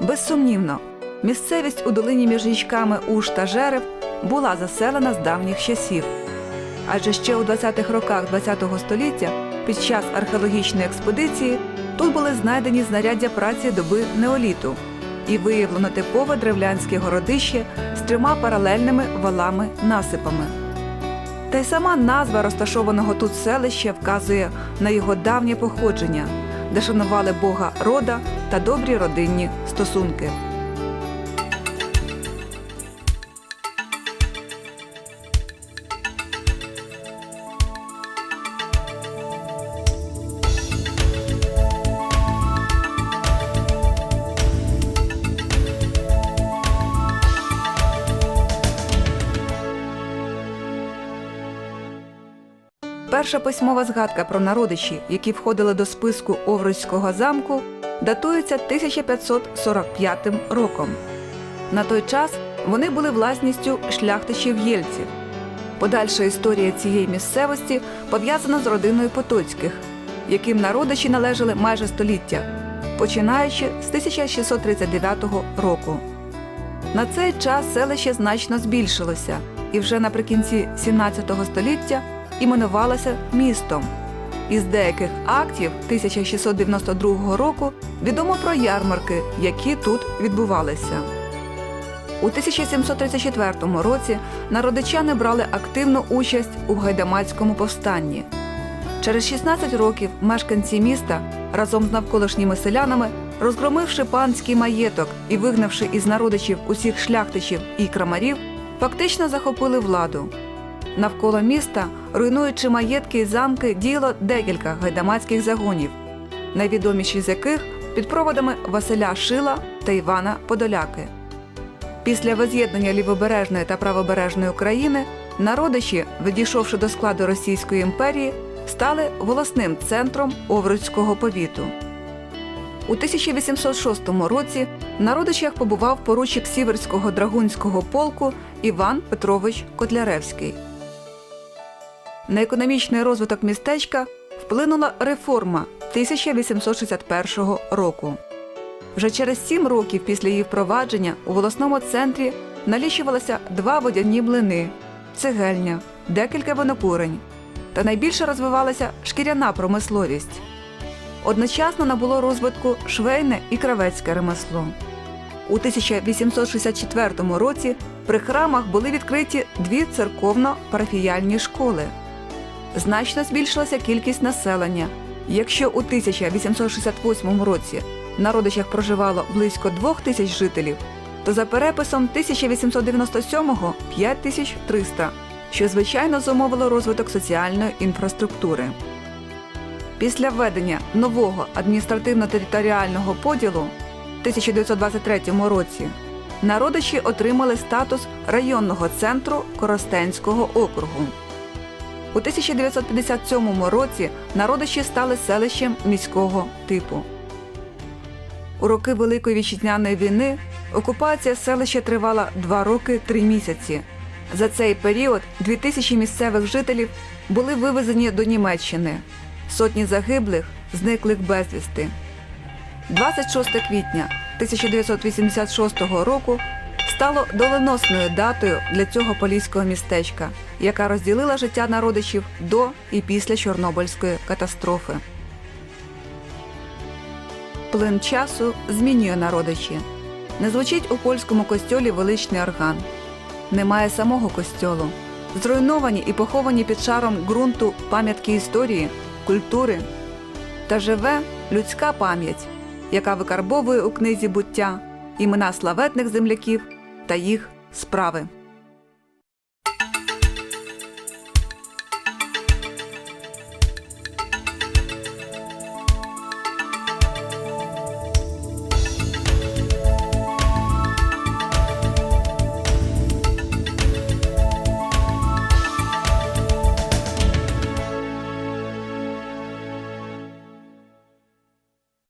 Безсумнівно, місцевість у долині між річками Уж та Жереб була заселена з давніх часів. Адже ще у 20-х роках ХХ століття під час археологічної експедиції тут були знайдені знаряддя праці доби неоліту і виявлено типове древлянське городище з трьома паралельними валами-насипами. Та й сама назва розташованого тут селища вказує на його давнє походження, де шанували Бога рода та добрі родинні стосунки. Перша письмова згадка про народичі, які входили до списку Овруцького замку, датується 1545 роком. На той час вони були власністю шляхтичів єльців. Подальша історія цієї місцевості пов'язана з родиною Потоцьких, яким народичі належали майже століття, починаючи з 1639 року. На цей час селище значно збільшилося і вже наприкінці 17 століття іменувалося містом. Із деяких актів 1692 року відомо про ярмарки, які тут відбувалися. У 1734 році народичани брали активну участь у гайдамацькому повстанні. Через 16 років мешканці міста разом з навколишніми селянами, розгромивши панський маєток і вигнавши із народичів усіх шляхтичів і крамарів, фактично захопили владу. Навколо міста, руйнуючи маєтки і замки, діяло декілька гайдамацьких загонів, найвідоміші з яких під проводами Василя Шила та Івана Подоляки. Після воз'єднання лівобережної та правобережної України народичі, відійшовши до складу Російської імперії, стали волосним центром Овруцького повіту. У 1806 році в народичах побував поручик Сіверського драгунського полку Іван Петрович Котляревський. На економічний розвиток містечка вплинула реформа 1861 року. Вже через сім років після її впровадження у волосному центрі налічувалося два водяні млини, цегельня, декілька винокурень. Та найбільше розвивалася шкіряна промисловість. Одночасно набуло розвитку швейне і кравецьке ремесло. У 1864 році при храмах були відкриті дві церковно-парафіяльні школи. Значно збільшилася кількість населення. Якщо у 1868 році в народичах проживало близько двох тисяч жителів, то за переписом 1897-го – 5300, що звичайно зумовило розвиток соціальної інфраструктури. Після введення нового адміністративно-територіального поділу в 1923 році народичі отримали статус районного центру Коростенського округу. У 1957 році народичі стали селищем міського типу. У роки Великої вітчизняної війни окупація селища тривала два роки три місяці. За цей період дві тисячі місцевих жителів були вивезені до Німеччини. Сотні загиблих, зниклих безвісти. 26 квітня 1986 року стало доленосною датою для цього поліського містечка, яка розділила життя народичів до і після Чорнобильської катастрофи. Плин часу змінює народичі. Не звучить у польському костьолі величний орган. Немає самого костьолу. Зруйновані і поховані під шаром ґрунту пам'ятки історії, культури. Та живе людська пам'ять, яка викарбовує у книзі буття імена славетних земляків та їх справи.